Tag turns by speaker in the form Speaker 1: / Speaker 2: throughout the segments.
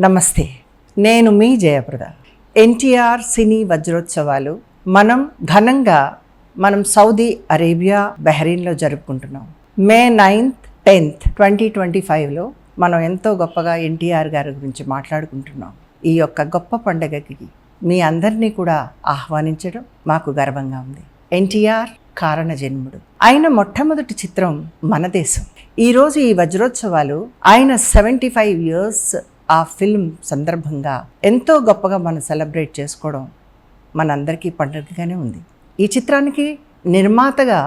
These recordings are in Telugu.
Speaker 1: నమస్తే నేను మీ జయప్రద. ఎన్టీఆర్ సినీ వజ్రోత్సవాలు మనం ఘనంగా మనం సౌదీ అరేబియా బహ్రెయిన్లో జరుపుకుంటున్నాం. May ninth tenth twenty twenty ఫైవ్లో మనం ఎంతో గొప్పగా ఎన్టీఆర్ గారి గురించి మాట్లాడుకుంటున్నాం. ఈ యొక్క గొప్ప పండగకి మీ అందరినీ కూడా ఆహ్వానించడం మాకు గర్వంగా ఉంది. ఎన్టీఆర్ కారణ జన్ముడు ఆయన మొట్టమొదటి చిత్రం మన దేశం. ఈరోజు ఈ వజ్రోత్సవాలు ఆయన సెవెంటీ ఫైవ్ ఇయర్స్ ఆ ఫిల్మ్ సందర్భంగా ఎంతో గొప్పగా మనం సెలబ్రేట్ చేసుకోవడం మనందరికీ పండుగగానే ఉంది. ఈ చిత్రానికి నిర్మాతగా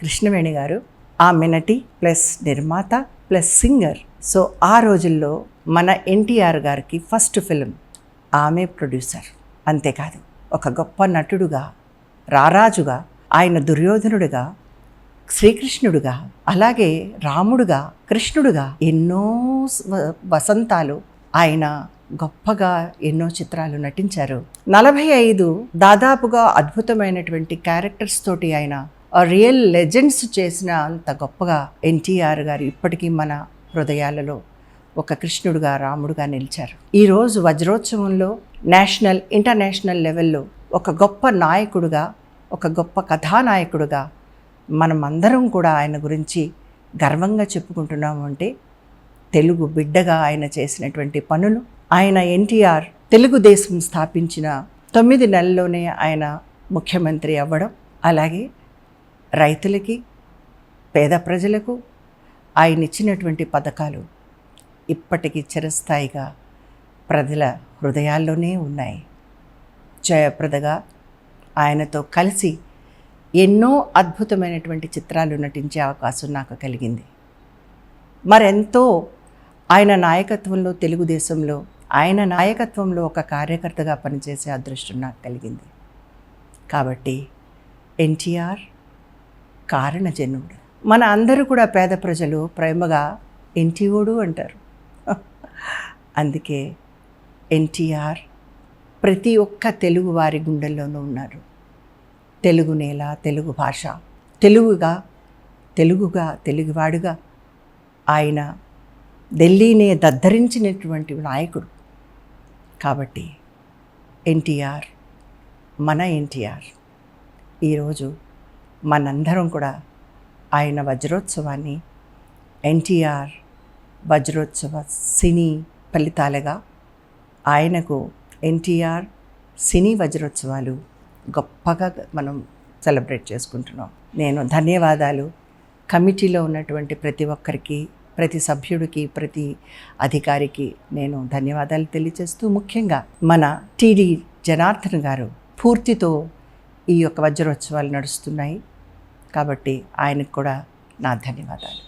Speaker 1: కృష్ణవేణి గారు ఆ మినటి ప్లస్ నిర్మాత ప్లస్ సింగర్. సో ఆ రోజుల్లో మన ఎన్టీఆర్ గారికి ఫస్ట్ ఫిల్మ్ ఆమె ప్రొడ్యూసర్. అంతేకాదు ఒక గొప్ప నటుడుగా రారాజుగా ఆయన దుర్యోధనుడిగా శ్రీకృష్ణుడుగా అలాగే రాముడుగా కృష్ణుడుగా ఎన్నో వసంతాలు ఆయన గొప్పగా ఎన్నో చిత్రాలు నటించారు. నలభై ఐదు దాదాపుగా అద్భుతమైనటువంటి క్యారెక్టర్స్ తోటి ఆయన రియల్ లెజెండ్స్ చేసిన అంత గొప్పగా ఎన్టీఆర్ గారు ఇప్పటికీ మన హృదయాలలో ఒక కృష్ణుడుగా రాముడుగా నిలిచారు. ఈరోజు వజ్రోత్సవంలో నేషనల్ ఇంటర్నేషనల్ లెవెల్లో ఒక గొప్ప నాయకుడుగా ఒక గొప్ప కథానాయకుడుగా మనం అందరం కూడా ఆయన గురించి గర్వంగా చెప్పుకుంటున్నాము అంటే తెలుగు బిడ్డగా ఆయన చేసినటువంటి పనులు ఆయన ఎన్టీఆర్ తెలుగుదేశం స్థాపించిన తొమ్మిది నెలల్లోనే ఆయన ముఖ్యమంత్రి అవ్వడం అలాగే రైతులకి పేద ప్రజలకు ఆయన ఇచ్చినటువంటి పథకాలు ఇప్పటికీ చిరస్థాయిగా ప్రజల హృదయాల్లోనే ఉన్నాయి. జయప్రదగా ఆయనతో కలిసి ఎన్నో అద్భుతమైనటువంటి చిత్రాలు నటించే అవకాశం నాకు కలిగింది. మరెంతో ఆయన నాయకత్వంలో తెలుగుదేశంలో ఆయన నాయకత్వంలో ఒక కార్యకర్తగా పనిచేసే అదృష్టం నాకు కలిగింది. కాబట్టి ఎన్టీఆర్ కారణజన్ముడు మన అందరూ కూడా పేద ప్రజలు ప్రేమగా ఎన్టీఓడు అంటారు. అందుకే ఎన్టీఆర్ ప్రతి ఒక్క తెలుగు వారి గుండెల్లోనూ ఉన్నారు. తెలుగు నేల తెలుగు భాష తెలుగుగా తెలుగుగా తెలుగువాడుగా ఆయన ఢిల్లీనే దద్దరించినటువంటి నాయకుడు. కాబట్టి ఎన్టీఆర్ మన ఎన్టీఆర్ ఈరోజు మనందరం కూడా ఆయన వజ్రోత్సవాన్ని ఎన్టీఆర్ వజ్రోత్సవ సినీ ఫలితాలుగా ఆయనకు ఎన్టీఆర్ సినీ వజ్రోత్సవాలు గొప్పగా మనం సెలబ్రేట్ చేసుకుంటున్నాం. నేను ధన్యవాదాలు. కమిటీలో ఉన్నటువంటి ప్రతి ఒక్కరికి ప్రతి సభ్యుడికి ప్రతి అధికారికి నేను ధన్యవాదాలు తెలియజేస్తూ ముఖ్యంగా మన టీడీ జనార్దన్ గారు పూర్తితో ఈ యొక్క వజ్రోత్సవాలు నడుస్తున్నాయి. కాబట్టి ఆయనకు కూడా నా ధన్యవాదాలు.